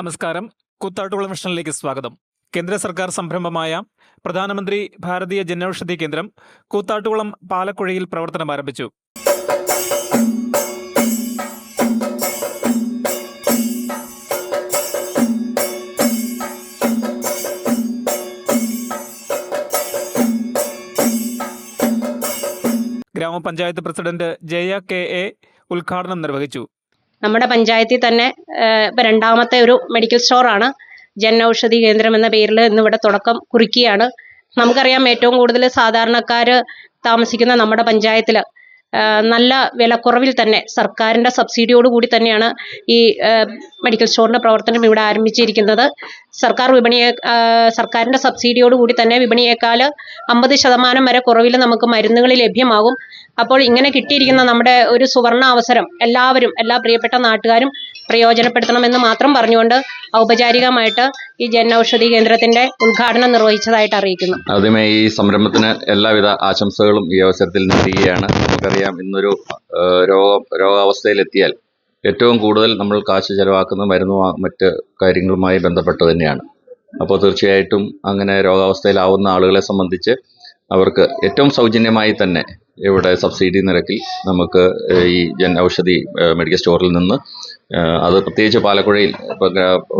നമസ്കാരം. കുത്താട്ടുള്ള മിഷനിലേക്ക് സ്വാഗതം. കേന്ദ്ര സർക്കാർ സംരംഭമായ പ്രധാനമന്ത്രി ഭാരതീയ ജനൌഷധി കേന്ദ്രം കൂത്താട്ടുകുളം പാലക്കുഴയിൽ പ്രവർത്തനം ആരംഭിച്ചു. ഗ്രാമപഞ്ചായത്ത് പ്രസിഡന്റ് ജയ കെ എ ഉദ്ഘാടനം നിർവഹിച്ചു. നമ്മുടെ പഞ്ചായത്തിൽ തന്നെ ഇപ്പൊ രണ്ടാമത്തെ ഒരു മെഡിക്കൽ സ്റ്റോറാണ് ജൻ ഔഷധി കേന്ദ്രം എന്ന പേരിൽ ഇന്നിവിടെ തുടക്കം കുറിക്കുകയാണ്. നമുക്കറിയാം ഏറ്റവും കൂടുതൽ സാധാരണക്കാർ താമസിക്കുന്ന നമ്മുടെ പഞ്ചായത്തിൽ നല്ല വിലക്കുറവിൽ തന്നെ സർക്കാരിന്റെ സബ്സിഡിയോട് കൂടി തന്നെയാണ് ഈ മെഡിക്കൽ സ്റ്റോറിന്റെ പ്രവർത്തനം ഇവിടെ ആരംഭിച്ചിരിക്കുന്നത്. സർക്കാർ വിപണിയെ സർക്കാരിന്റെ സബ്സിഡിയോട് കൂടി തന്നെ വിപണിയേക്കാൾ അമ്പത് ശതമാനം വരെ കുറവിൽ നമുക്ക് മരുന്നുകൾ ലഭ്യമാകും. അപ്പോൾ ഇങ്ങനെ കിട്ടിയിരിക്കുന്ന നമ്മുടെ ഒരു സുവർണ അവസരം എല്ലാവരും എല്ലാ പ്രിയപ്പെട്ട നാട്ടുകാരും പ്രയോജനപ്പെടുത്തണമെന്ന് മാത്രം പറഞ്ഞുകൊണ്ട് ഔപചാരികമായിട്ട് ഈ ജൻ ഔഷധി കേന്ദ്രത്തിന്റെ ഉദ്ഘാടനം നിർവഹിച്ചതായിട്ട് അറിയിക്കുന്നു. ആദ്യമേ ഈ സംരംഭത്തിന് എല്ലാവിധ ആശംസകളും ഈ അവസരത്തിൽ നൽകുകയാണ് നമുക്കറിയാം ഇന്നൊരു രോഗ രോഗാവസ്ഥയിലെത്തിയാൽ ഏറ്റവും കൂടുതൽ നമ്മൾ കാശ് ചെലവാക്കുന്ന മരുന്നും മറ്റ് കാര്യങ്ങളുമായി ബന്ധപ്പെട്ട് തന്നെയാണ്. അപ്പോൾ തീർച്ചയായിട്ടും അങ്ങനെ രോഗാവസ്ഥയിലാവുന്ന ആളുകളെ സംബന്ധിച്ച് അവർക്ക് ഏറ്റവും സൗജന്യമായി തന്നെ ഇവിടെ സബ്സിഡി നിരക്കിൽ നമുക്ക് ഈ ജൻ ഔഷധി മെഡിക്കൽ സ്റ്റോറിൽ നിന്ന് അത് പ്രത്യേകിച്ച് പാലക്കുഴയിൽ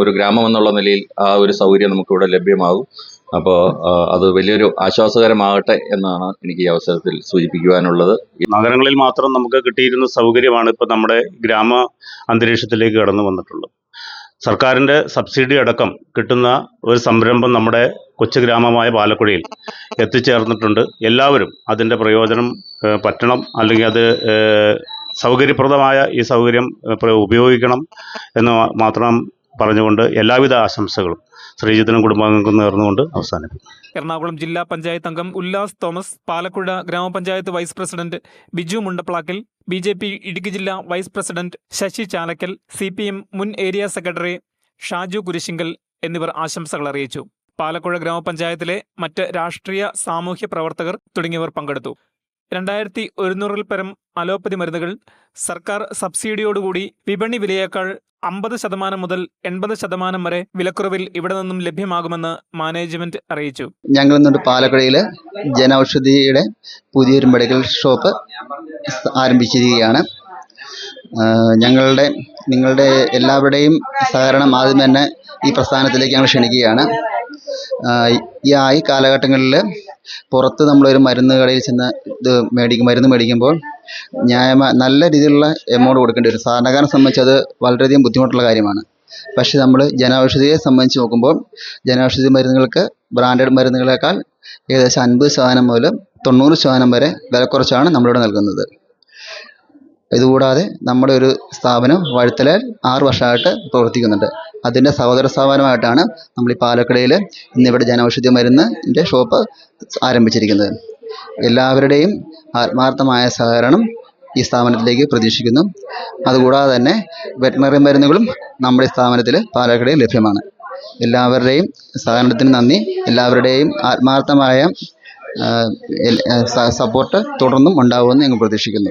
ഒരു ഗ്രാമം എന്നുള്ള നിലയിൽ ആ ഒരു സൗകര്യം നമുക്കിവിടെ ലഭ്യമാകും. അപ്പോൾ അത് വലിയൊരു ആശ്വാസകരമാകട്ടെ എന്നാണ് എനിക്ക് ഈ അവസരത്തിൽ സൂചിപ്പിക്കുവാനുള്ളത്. നഗരങ്ങളിൽ മാത്രം നമുക്ക് കിട്ടിയിരുന്ന സൗകര്യമാണ് ഇപ്പോൾ നമ്മുടെ ഗ്രാമ അന്തരീക്ഷത്തിലേക്ക് കടന്നു വന്നിട്ടുള്ളത്. സർക്കാരിന്റെ സബ്സിഡി അടക്കം കിട്ടുന്ന ഒരു സംരംഭം നമ്മുടെ കൊച്ചു ഗ്രാമമായ പാലക്കുഴയിൽ എത്തിച്ചേർന്നിട്ടുണ്ട്. എല്ലാവരും അതിന്റെ പ്രയോജനം പറ്റണം അല്ലെങ്കിൽ അത് സൗകര്യപ്രദമായ ഈ സൗകര്യം ഉപയോഗിക്കണം എന്ന് മാത്രം പറഞ്ഞുകൊണ്ട് എല്ലാവിധ ആശംസകളും ശ്രീജിത്തിനും കുടുംബാംഗങ്ങൾക്കും നേർന്നുകൊണ്ട് അവസാനിപ്പിക്കും എറണാകുളം ജില്ലാ പഞ്ചായത്ത് അംഗം Ullas Thomas Palakuzha grama panchayat vice president Biju Mundaplakkil B J P Idukki ജില്ലാ vice president Sasi Chalakkal C P M മുൻ ഏരിയ സെക്രട്ടറി ഷാജു കുരിശിങ്കൽ എന്നിവർ ആശംസകൾ അറിയിച്ചു. പാലക്കുഴ ഗ്രാമപഞ്ചായത്തിലെ മറ്റ് രാഷ്ട്രീയ സാമൂഹ്യ പ്രവർത്തകർ തുടങ്ങിയവർ പങ്കെടുത്തു. രണ്ടായിരത്തി ഒരുന്നൂറിൽ പരം അലോപ്പതി മരുന്നുകൾ സർക്കാർ സബ്സിഡിയോടുകൂടി വിപണി വിലയേക്കാൾ അമ്പത് ശതമാനം മുതൽ എൺപത് ശതമാനം വരെ വിലക്കുറവിൽ ഇവിടെ നിന്നും ലഭ്യമാകുമെന്ന് മാനേജ്മെന്റ് അറിയിച്ചു. ഞങ്ങൾ ഇന്നിട്ട് പാലക്കുഴയിൽ ജനൌഷധിയുടെ പുതിയൊരു മെഡിക്കൽ ഷോപ്പ് ആരംഭിച്ചിരിക്കുകയാണ്. ഞങ്ങളുടെ നിങ്ങളുടെ എല്ലാവരുടെയും സഹകരണം ആദ്യം തന്നെ ഈ പ്രസ്ഥാനത്തിലേക്ക് ഞങ്ങൾ ക്ഷണിക്കുകയാണ്. ഈ കാലഘട്ടങ്ങളിൽ പുറത്ത് നമ്മളൊരു മരുന്ന് കടയിൽ ചെന്ന് ഇത് മേടിക്കും മരുന്ന് മേടിക്കുമ്പോൾ ന്യായമായ നല്ല രീതിയിലുള്ള എമൗണ്ട് കൊടുക്കേണ്ടി വരും. സാധാരണക്കാരനെ സംബന്ധിച്ച് അത് വളരെയധികം ബുദ്ധിമുട്ടുള്ള കാര്യമാണ്. പക്ഷേ നമ്മൾ ജനൌഷധിയെ സംബന്ധിച്ച് നോക്കുമ്പോൾ ജനൌഷധി മരുന്നുകൾക്ക് ബ്രാൻഡഡ് മരുന്നുകളേക്കാൾ ഏകദേശം അൻപത് ശതമാനം മുതൽ തൊണ്ണൂറ് ശതമാനം വരെ വില കുറച്ചാണ് നമ്മളിവിടെ നൽകുന്നത്. ഇതുകൂടാതെ നമ്മുടെ ഒരു സ്ഥാപനം വഴുത്തലയിൽ ആറ് വർഷമായിട്ട് പ്രവർത്തിക്കുന്നുണ്ട്. അതിന്റെ സഹോദര സ്ഥാപനമായിട്ടാണ് നമ്മൾ ഈ പാലക്കടയിൽ ഇന്നിവിടെ ജനൌഷധി മരുന്നിന്റെ ഷോപ്പ് ആരംഭിച്ചിരിക്കുന്നത്. എല്ലാവരുടെയും ആത്മാർത്ഥമായ സഹകരണം ഈ സ്ഥാപനത്തിലേക്ക് പ്രതീക്ഷിക്കുന്നു. അതുകൂടാതെ തന്നെ വെറ്റിനറി മരുന്നുകളും നമ്മുടെ സ്ഥാപനത്തിൽ പാലക്കടയിൽ ലഭ്യമാണ്. എല്ലാവരുടെയും സഹകരണത്തിന് നന്ദി. എല്ലാവരുടെയും ആത്മാർത്ഥമായ സപ്പോർട്ട് തുടർന്നും ഉണ്ടാവുമെന്ന് ഞങ്ങൾ പ്രതീക്ഷിക്കുന്നു.